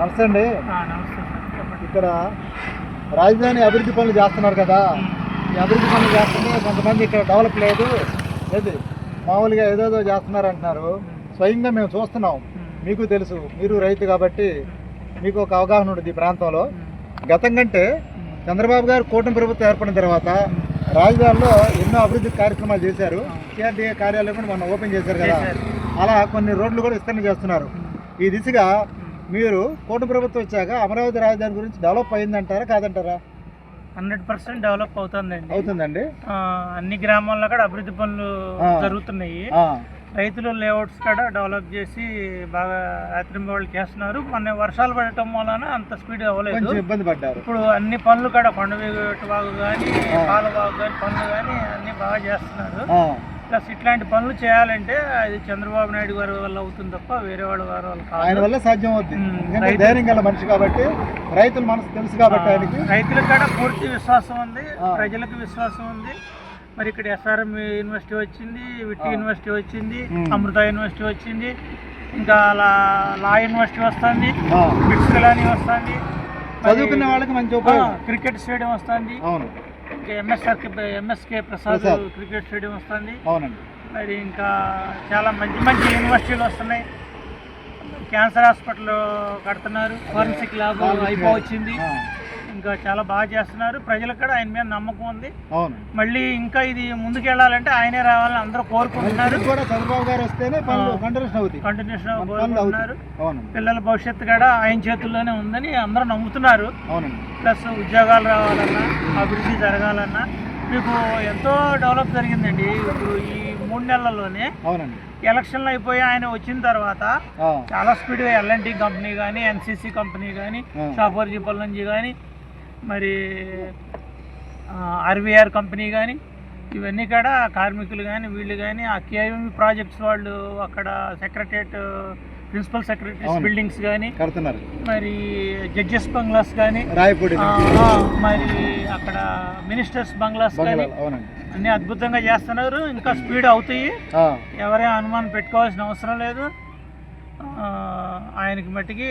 నమస్తే అండి. నమస్తే ఇక్కడ రాజధాని అభివృద్ధి పనులు చేస్తున్నారు కదా. ఈ అభివృద్ధి పనులు చేస్తుంటే కొంతమంది ఇక్కడ డెవలప్ లేదు. లేదు మామూలుగా ఏదేదో చేస్తున్నారు అంటున్నారు స్వయంగా మేము చూస్తున్నాం. మీకు తెలుసు. మీరు రైతు కాబట్టి మీకు ఒక అవగాహన ఉంటుంది ఈ ప్రాంతంలో. గతం కంటే చంద్రబాబు గారు కూటమి ప్రభుత్వం ఏర్పడిన తర్వాత రాజధానిలో ఎన్నో అభివృద్ధి కార్యక్రమాలు చేశారు. సిఆర్డీఏ కార్యాలయం కూడా మొన్న ఓపెన్ చేశారు కదా. అలా కొన్ని రోడ్లు కూడా విస్తరణ చేస్తున్నారు. ఈ దిశగా మీరు కూటమి ప్రభుత్వం వచ్చాక అమరావతి రాజధాని గురించి డెవలప్ అయిందంటారా కాదంటారా? హండ్రెడ్ పర్సెంట్ డెవలప్ అవుతుందండి. అవుతుందండి. అన్ని గ్రామాల్లో కూడా అభివృద్ధి పనులు. జరుగుతున్నాయి. రైతులు లేఅవుట్స్ కూడా డెవలప్ చేసి బాగా రాత్రి వాళ్ళు చేస్తున్నారు. మొన్న వర్షాలు పడటం వలన అంత స్పీడ్ అవ్వలేదు. ఇబ్బంది పడ్డారు. ఇప్పుడు అన్ని పనులు కూడా కొండవీటి వాగు కానీ ఆ. పాలవాగు కానీ పనులు కానీ అన్ని బాగా చేస్తున్నారు. ప్లస్ ఇట్లాంటి పనులు చేయాలంటే అది చంద్రబాబు నాయుడు గారి వల్ల అవుతుంది తప్ప వేరే వాళ్ళ వారి వల్ల ఆయన వల్ల సాధ్యం అవుతుంది ధైర్యం గల మనిషి కాబట్టి రైతుల మనసు తెలుసు కాబట్టి ఆయనకి. రైతులకు కూడా పూర్తి విశ్వాసం ఉంది ఆ. ప్రజలకు విశ్వాసం ఉంది. మరి ఇక్కడ ఎస్ఆర్ఎం యూనివర్సిటీ వచ్చింది విట్టి ఆ. యూనివర్సిటీ వచ్చింది ఉమ్. అమృత యూనివర్సిటీ వచ్చింది ఇంకా లా లా యూనివర్సిటీ వస్తుంది ఆ, బిట్స్ కలాని వస్తుంది. చదువుకునే వాళ్ళకి మంచి ఉపయోగం. క్రికెట్ స్టేడియం వస్తుంది. అవును. MSR MSK Prasad Prasad. Cricket stadium వస్తుంది. అవునండి. మరి ఇంకా చాలా మంచి మంచి యూనివర్సిటీలు వస్తున్నాయి. క్యాన్సర్ హాస్పిటల్ కడుతున్నారు. ఫోరెన్సిక్ ల్యాబ్ అయిపో వచ్చింది. ఇంకా చాలా బాగా చేస్తున్నారు. ప్రజలకు కూడా ఆయన మీద నమ్మకం ఉంది. మళ్ళీ ఇంకా ఇది ముందుకెళ్ళాలంటే ఆయనే రావాలని అందరూ కోరుకుంటున్నారు. చంద్రబాబు గారు వస్తేనే. కంటిన్యూషన్ కోరుకుంటున్నారు. పిల్లల భవిష్యత్తు కూడా ఆయన చేతుల్లోనే ఉందని అందరూ నమ్ముతున్నారు. ప్లస్ ఉద్యోగాలు రావాలన్నా అభివృద్ధి జరగాలన్నా మీకు ఎంతో డెవలప్ జరిగిందండి. ఇప్పుడు ఈ మూడు నెలల్లోనే ఎలక్షన్లు అయిపోయి ఆయన వచ్చిన తర్వాత చాలా స్పీడ్గా ఎల్ఎన్టీ కంపెనీ కానీ ఎన్సీసీ కంపెనీ కానీ ఆ. షాపర్జీ నుంచి కానీ మరి ఆర్వీఆర్ కంపెనీ కానీ ఇవన్నీ కూడా కార్మికులు కానీ వీళ్ళు కానీ ఆ కేఎంఈ ప్రాజెక్ట్స్ వాళ్ళు అక్కడ సెక్రటరియట్ ప్రిన్సిపల్ సెక్రటరీస్. బిల్డింగ్స్ కానీ కడుతున్నారు. మరి జడ్జెస్ బంగ్లాస్ కానీ రాయపూడి మరి అక్కడ మినిస్టర్స్ బంగ్లాస్ కానీ అన్నీ అద్భుతంగా చేస్తున్నారు. ఇంకా స్పీడ్ అవుతాయి. ఎవరే అనుమానం పెట్టుకోవాల్సిన అవసరం లేదు. ఆయనకి మట్టికి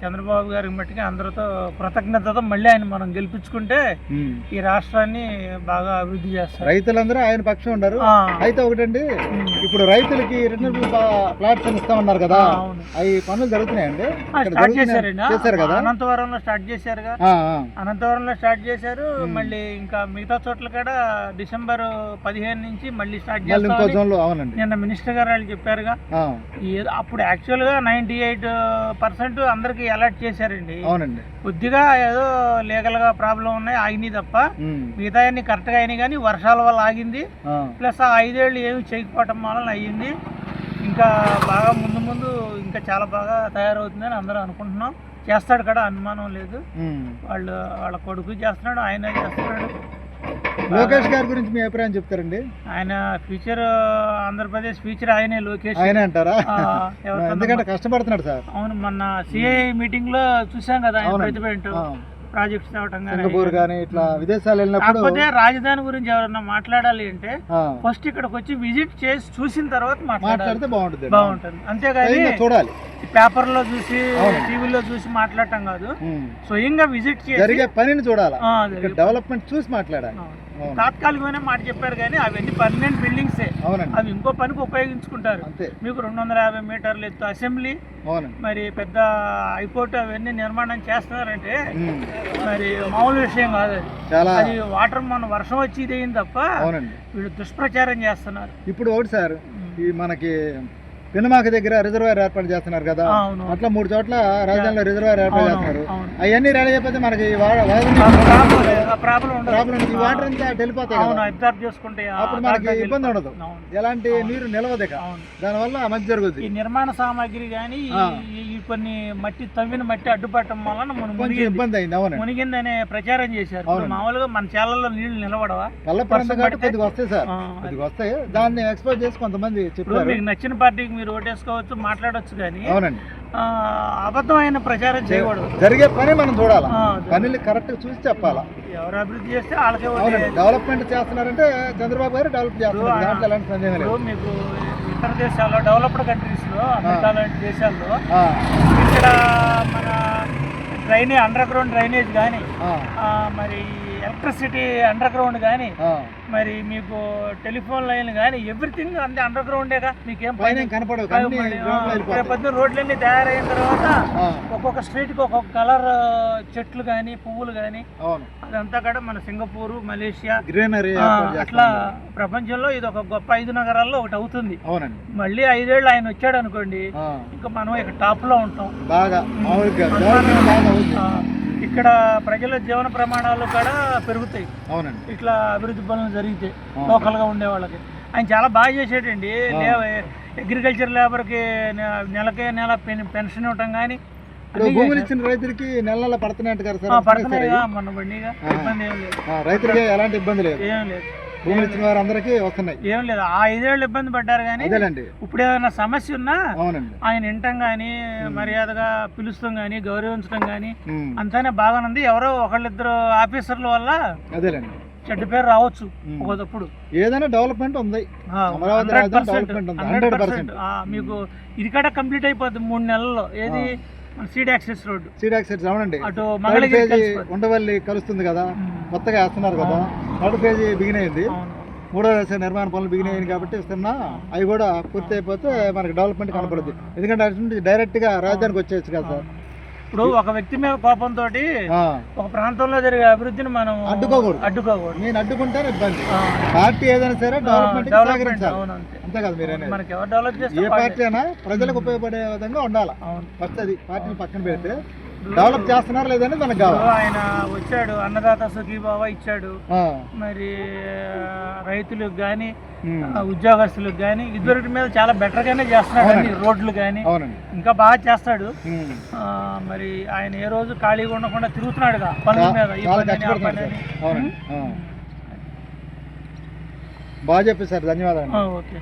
చంద్రబాబు గారికి మట్టికి అందరితో కృతజ్ఞతతో మళ్ళీ ఆయన మనం గెలిపించుకుంటే. ఈ రాష్ట్రాన్ని బాగా అభివృద్ధి చేస్తారు రైతులందరూ ఆయన పక్షం ఉండరు ఆ, అయితే ఒకటండి. ఇప్పుడు రైతులకి రిటర్నబుల్ ప్లాట్స్ ఇస్తామన్నారు కదా. అవి పనులు జరుగుతున్నాయండి ఆ, ఇక్కడ స్టార్ట్ జరుగుతున్నాయి. చేశారండి చేశారు కదా అనంతవరంలో స్టార్ట్ చేశారుగా. అనంతవరంలో స్టార్ట్ చేశారు. మళ్ళీ ఇంకా మిగతా చోట్ల కూడా డిసెంబర్ పదిహేను నుంచి మళ్ళీ స్టార్ట్ అవునండి నిన్న మినిస్టర్ గారు వాళ్ళు చెప్పారుగా ఆ, ఏదో యాక్చువల్గా నైంటీ ఎయిట్ పర్సెంట్ అందరికి అలర్ట్ చేశారండి. అవునండి. కొద్దిగా ఏదో లీగల్గా ప్రాబ్లం ఉన్నాయి ఆగినాయి తప్ప. మిగతా అన్ని కరెక్ట్గా అయినాయి కానీ వర్షాల వల్ల ఆగింది. ప్లస్ ఆ ఐదేళ్ళు ఏమి చేయకపోవటం వలన అయ్యింది. ఇంకా బాగా ముందు ముందు ఇంకా చాలా బాగా తయారవుతుందని అందరూ అనుకుంటున్నాం. చేస్తాడు కూడా అనుమానం లేదు. వాళ్ళు వాళ్ళ కొడుకు చేస్తున్నాడు ఆయన చేస్తున్నాడు. లోకేష్ గారి గురించి మీ అభిప్రాయం చెప్తారండి? ఆయన ఫ్యూచర్ ఆంధ్రప్రదేశ్ ఫ్యూచర్ ఆయనే లోకేష్. ఆయన అంటారా? ఎందుకంటే కష్టపడుతున్నాడు సార్. అవును మొన్న సిఐ మీటింగ్లో చూసాం కదా ఆయన. ప్రతిభ ప్రాజెక్ట్స్ తేవటం సింగపూర్ కానీ ఇట్లా విదేశాలు వెళ్ళినప్పుడు కాకపోతే రాజధాని గురించి ఎవరన్నా మాట్లాడాలి అంటే ఫస్ట్ ఇక్కడికి వచ్చి విజిట్ చేసి చూసిన తర్వాత మాట్లాడితే బాగుంటుంది. బాగుంటుంది. అంతేగాని చూడాలి. పేపర్లో చూసి అవును. టీవీలో చూసి మాట్లాడటం కాదు. స్వయంగా విజిట్ చేసి జరిగే పనిని చూడాలి? డెవలప్మెంట్ చూసి మాట్లాడాలి. తాత్కాలికమైన మాట చెప్పారు కానీ అవన్నీ పర్మనెంట్ బిల్డింగ్సే అవి ఇంకో పనికి ఉపయోగించుకుంటారు. మీకు రెండు వందల యాభై మీటర్లు ఎత్తు అసెంబ్లీ మరి పెద్ద హైకోర్టు అవన్నీ నిర్మాణం చేస్తున్నారంటే. మరి మామూలు విషయం కాదు అది. వాటర్ మన వర్షం వచ్చి ఇది అయింది తప్ప వీళ్ళు దుష్ప్రచారం చేస్తున్నారు. ఇప్పుడు ఒకటి సార్ ఈ మనకి పినమాక దగ్గర రిజర్వాయర్ ఏర్పాటు చేస్తున్నారు కదా. అవును అట్లా మూడు చోట్ల రాజధానిలో రిజర్వాయర్ ఏర్పాటు అవును, చేస్తున్నారు. అవును. అవన్నీ రెడీ అయిపోతే మనకి ప్రాబ్లం ఈ వాటర్ అంతా వెళ్ళిపోతాయి అవును అప్పుడు మనకి ఇబ్బంది ఉండదు. అవును ఎలాంటి నీరు నిలవదు అవును. దానివల్ల మంచి జరుగుతుంది ఈ నిర్మాణ సామాగ్రి కానీ. ఈ కొన్ని మట్టి తవ్విన మట్టి అడ్డుపట్టడం వలన మనం కొంచెం మునిగింది. ఇబ్బంది అయింది అవునండి. మునిగిందనే ప్రచారం చేశారు. మామూలుగా మన చేలల్లో నీళ్ళు నిలబడవా? పడితే- కొద్దిగా వస్తాయి సార్. వస్తాయి. దాన్ని ఎక్స్పోజ్ చేసి కొంతమంది చెప్పారు మీకు నచ్చిన పార్టీకి మీరు ఓటేసుకోవచ్చు మాట్లాడొచ్చు కానీ అవునండి. అబద్ధమైన ప్రచారం చేయకూడదు. జరిగే పని మనం చూడాలి? పనులు కరెక్ట్ చూసి చెప్పాలా? ఎవరు అభివృద్ధి చేస్తే వాళ్ళకే అవునండి. డెవలప్మెంట్ చేస్తున్నారంటే చంద్రబాబు గారు డెవలప్ చేస్తున్నారు. దాంట్లో ఎలాంటి సందేహం లేదు. మీకు ఇతర దేశాల్లో డెవలప్డ్ కంట్రీస్లో అమెరికా లాంటి దేశాల్లో ఇక్కడ మన డ్రైనేజ్ అండర్ గ్రౌండ్ డ్రైనేజ్ కానీ మరి ఎలక్ట్రిసిటీ అండర్ గ్రౌండ్ కానీ. మరి మీకు టెలిఫోన్ లైన్ కానీ ఎవ్రీథింగ్ అంతే అండర్ గ్రౌండేగా మీకేం పైన పొద్దున్న రోడ్లన్నీ తయారైన తర్వాత ఒక్కొక్క స్ట్రీట్కి ఒక్కొక్క కలర్ చెట్లు కానీ పువ్వులు కానీ అదంతా కూడా మన సింగపూరు మలేషియా గ్రీనరీ అట్లా. ప్రపంచంలో ఇది ఒక గొప్ప ఐదు నగరాల్లో ఒకటి అవుతుంది. అవునండి. మళ్ళీ ఐదేళ్ళు ఆయన వచ్చాడు అనుకోండి ఇంకా మనం ఇక టాప్లో ఉంటాం. బాగా ఇక్కడ ప్రజల జీవన ప్రమాణాలు కూడా పెరుగుతాయి. అవునండి. ఇట్లా అభివృద్ధి పనులు జరిగితే. లోకల్గా ఉండే వాళ్ళకి. ఆయన చాలా బాగా చేసేటండి. అగ్రికల్చర్ లేబర్కి నెలకే నెల పెన్- పెన్షన్ ఇవ్వటం కానీ భూములు ఇచ్చిన రైతులకి నెల నెల పడుతున్నాయంట కదా సార్ ఇవి? మొన్న బండిగా. ఇబ్బంది ఏం లేదు. రైతులకి ఎలాంటి ఇబ్బంది లేదు. ఏం లేదు. భూములు ఇచ్చిన వారందరికీ వస్తున్నాయి. ఏం లేదు ఆ ఐదేళ్ళు ఇబ్బంది పడ్డారు కానీ ఇప్పుడు ఏదైనా సమస్య ఉన్నా ఆయన వింటాం కానీ మర్యాదగా పిలుస్తాం కానీ గౌరవించడం కానీ ఉమ్, అంతానే బాగానుంది. ఎవరో ఒకళ్ళిద్దరు ఆఫీసర్ల వల్ల అదేలేండి. చెడ్డ పేరు రావచ్చు. ఒకప్పుడు ఏదైనా డెవలప్మెంట్ ఉంది. అమరావతి రాజధాని డెవలప్మెంట్ ఉంది. Hundred percent. మీకు ఇది కూడా కంప్లీట్ అయిపోద్ది మూడు నెలల్లో. ఏది? Seed access road seed access అవునండి. అటు మంగళగిరి. ఉండవల్లి కలుస్తుంది కదా. కొత్తగా వేస్తున్నారు కదా. థర్డ్ పేజీ బిగిన్ అయింది. మూడో దశ నిర్మాణ పనులు బిగిన్ అయ్యింది కాబట్టి ఇస్తున్నా అవి కూడా పూర్తి అయిపోతే మనకి డెవలప్మెంట్ కనపడుద్ది. ఎందుకంటే అటు డైరెక్ట్గా రాజధానికి వచ్చేయచ్చు కదా సార్. ఇప్పుడు ఒక వ్యక్తి మీద కోపంతో ఒక ప్రాంతంలో జరిగే అభివృద్ధిని మనం అడ్డుకోకూడదు. అడ్డుకోకూడదు. నేను అడ్డుకుంటాను ఇబ్బంది. పార్టీ ఏదైనా సరే డెవలప్మెంట్ అంతే. కదా మీరు మనకి ఎవరు డెవలప్ ఏ చేస్తే పార్టీ అయినా ప్రజలకు ఉపయోగపడే విధంగా ఉండాలి. అవును. ఫస్ట్ అది పార్టీని పక్కన పెడితే డెవలప్ చేస్తున్నారు లేదని మనకు కావాలి. ఆయన వచ్చాడు అన్నదాత సుఖీబాబా ఇచ్చాడు. మరి రైతులకు కానీ ఉద్యోగస్తులకు కానీ ఇదివరకు మీద చాలా బెటర్గానే చేస్తున్నాడు అన్ని రోడ్లు కానీ ఇంకా బాగా చేస్తాడు. మరి ఆయన ఏ రోజు ఖాళీగా ఉండకుండా తిరుగుతున్నాడుగా పనుల మీద ఈ పని. బాగా చెప్పేశారు ధన్యవాదాలు. ఓకే